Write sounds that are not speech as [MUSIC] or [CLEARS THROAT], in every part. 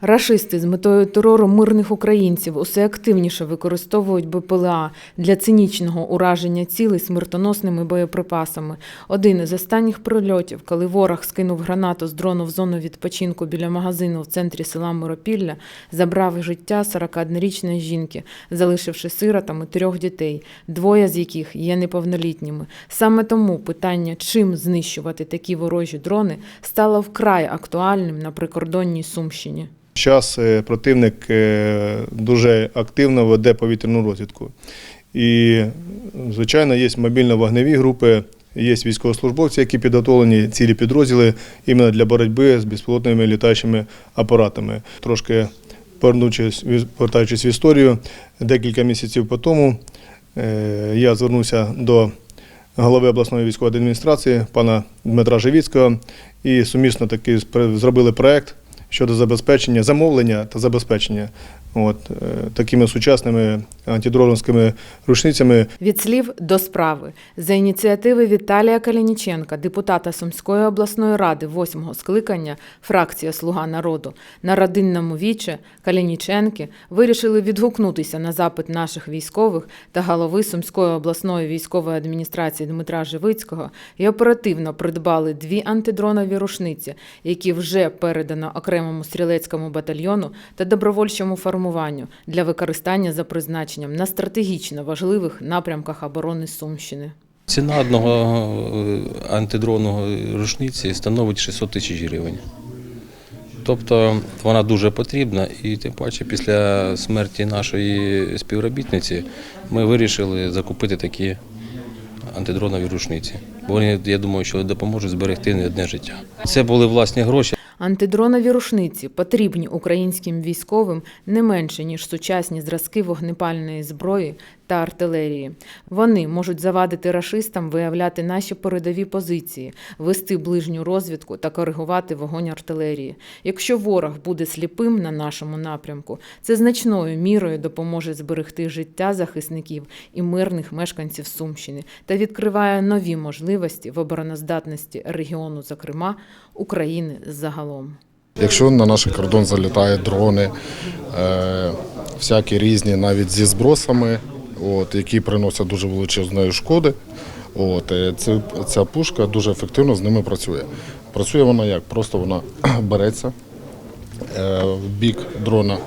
Рашисти з метою терору мирних українців усе активніше використовують БПЛА для цинічного ураження цілей смертоносними боєприпасами. Один із останніх прильотів, коли ворог скинув гранату з дрону в зону відпочинку біля магазину в центрі села Миропілля, забрав життя 41-річної жінки, залишивши сиротами трьох дітей, двоє з яких є неповнолітніми. Саме тому питання, чим знищувати такі ворожі дрони, стало вкрай актуальним на прикордонній Сумщині. Зараз е, противник е, дуже активно веде повітряну розвідку. І, звичайно, є мобільно-вогневі групи, є військовослужбовці, які підготовлені цілі підрозділи іменно для боротьби з безпілотними літаючими апаратами. Трошки повернучись, повертаючись в історію, декілька місяців по тому е, я звернувся до голови обласної військової адміністрації пана Дмитра Живіцького і сумісно таки зробили проект щодо забезпечення, замовлення та забезпечення от, е, такими сучасними антидроновськими рушницями Від слів до справи. За ініціативи Віталія Калініченка, депутата Сумської обласної ради восьмого скликання, фракція Слуга народу, на родинному віче Калініченки вирішили відгукнутися на запит наших військових та голови Сумської обласної військової адміністрації Дмитра Живицького і оперативно придбали дві антидронові рушниці, які вже передано окремому стрілецькому батальйону та добровольчому формуванню для використання за призначенням на стратегічно важливих напрямках оборони Сумщини. Ціна одного е, антидронного рушниці становить 600 тисяч гривень. Тобто вона дуже потрібна, і тим паче після смерті нашої співробітниці ми вирішили закупити такі антидронові рушниці. Бо вони, я думаю, що допоможуть зберегти не одне життя. Це були власні гроші. Антидронові рушниці потрібні українським військовим не менше ніж сучасні зразки вогнепальної зброї та артилерії. Вони можуть завадити рашистам виявляти наші передові позиції, вести ближню розвідку та коригувати вогонь артилерії. Якщо ворог буде сліпим на нашому напрямку, це значною мірою допоможе зберегти життя захисників і мирних мешканців Сумщини та відкриває нові можливості в обороноздатності регіону, зокрема України загалом. Якщо на наш кордон залітають дрони, е, всякі різні, навіть зі збросами, от, які приносять дуже величезної шкоди, от, е, це, ця пушка дуже ефективно з ними працює. Працює вона як? Просто вона [CLEARS THROAT] береться е, бік дрона,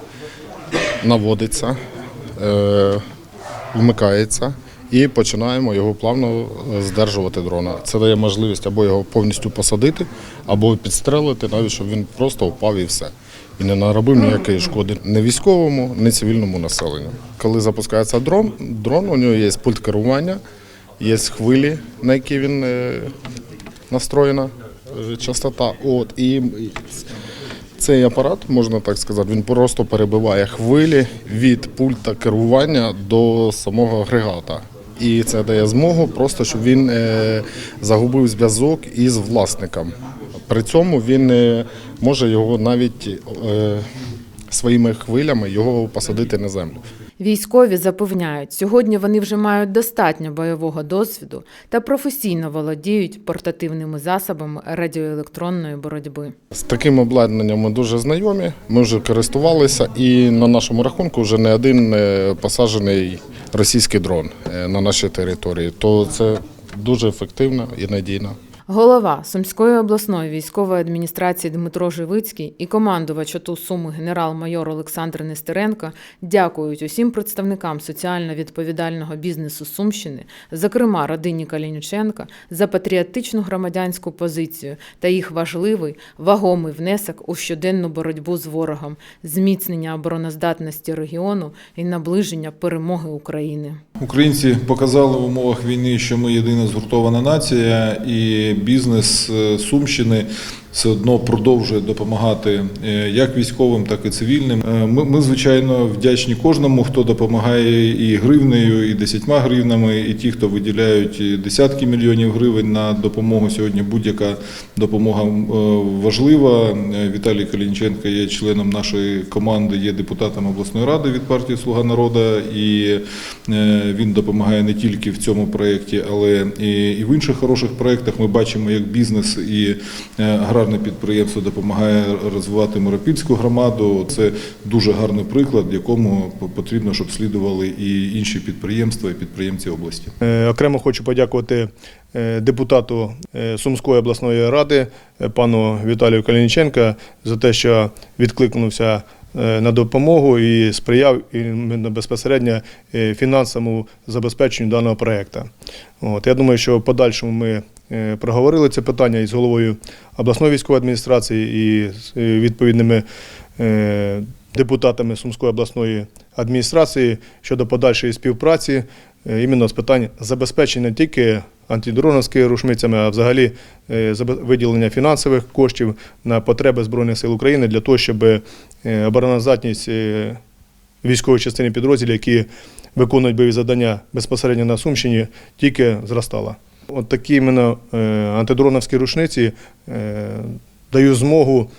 наводиться, е, вмикається і починаємо його плавно е, здержувати дрона. Це дає можливість або його повністю посадити, або підстрелити, навіть щоб він просто впав і все. І не наробив ніякої шкоди ні військовому, ні цивільному населенню. Коли запускається дрон, дрон у нього є пульт керування, є хвилі, на які він е, настроєна е, частота. От, і цей апарат, можна так сказати, він просто перебиває хвилі від пульта керування до самого агрегата. І це дає змогу просто, щоб він е, загубив зв'язок із власником. При цьому він е, може його навіть е, своїми хвилями його посадити на землю. Військові запевняють, сьогодні вони вже мають достатньо бойового досвіду та професійно володіють портативними засобами радіоелектронної боротьби. З таким обладнанням ми дуже знайомі, ми вже користувалися, і на нашому рахунку вже не один е, посаджений російський дрон на нашій території. То це дуже ефективно і надійно. Голова Сумської обласної військової адміністрації Дмитро Живицький і командувач АТУ Суми генерал-майор Олександр Нестеренко дякують усім представникам соціально відповідального бізнесу Сумщини, зокрема родині Калініченка, за патріотичну громадянську позицію та їх важливий вагомий внесок у щоденну боротьбу з ворогом, зміцнення обороноздатності регіону і наближення перемоги України. Українці показали в умовах війни, що ми єдина згуртована нація, і бізнес е, Сумщини все одно продовжує допомагати е, як військовим, так і цивільним. Е, Ми, ми звичайно, вдячні кожному, хто допомагає і гривнею, і десятьма гривнами, і ті, хто виділяють десятки мільйонів гривень на допомогу. Сьогодні будь-яка допомога е, важлива. Е, Віталій Калінченко є членом нашої команди, є депутатом обласної ради від партії Слуга народу, і е, він допомагає не тільки в цьому проєкті, але і в інших хороших проєктах. Ми бачимо, як бізнес і е, громадяни аграрне підприємство допомагає розвивати Миропільську громаду. Це дуже гарний приклад, якому потрібно, щоб слідували і інші підприємства і підприємці області. Е, Окремо хочу подякувати е, депутату е, Сумської обласної ради пану Віталію Калініченка за те, що відкликнувся на допомогу і сприяв безпосередньо е, фінансовому забезпеченню даного проєкту. От, я думаю, що в подальшому ми е, проговорили це питання із головою обласної військової адміністрації і з е, відповідними е, депутатами Сумської обласної адміністрації щодо подальшої співпраці е, іменно з питань забезпечення тільки антидроновськими рушницями, а взагалі е, виділення фінансових коштів на потреби Збройних сил України для того, щоб е, обороноздатність військової частини підрозділів, які виконують бойові завдання безпосередньо на Сумщині, тільки зростала. От такі іменно антидроновські рушниці дають змогу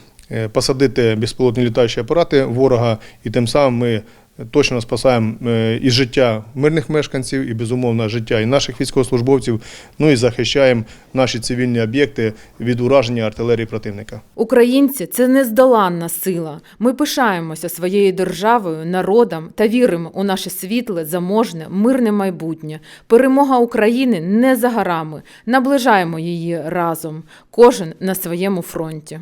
посадити безпілотні літаючі апарати ворога, і тим самим ми точно спасаємо е, і життя мирних мешканців, і безумовно життя і наших військовослужбовців. Ну і захищаємо наші цивільні об'єкти від ураження артилерії противника. Українці це нездоланна сила. Ми пишаємося своєю державою, народом та віримо у наше світле, заможне, мирне майбутнє. Перемога України не за горами. Наближаємо її разом, кожен на своєму фронті.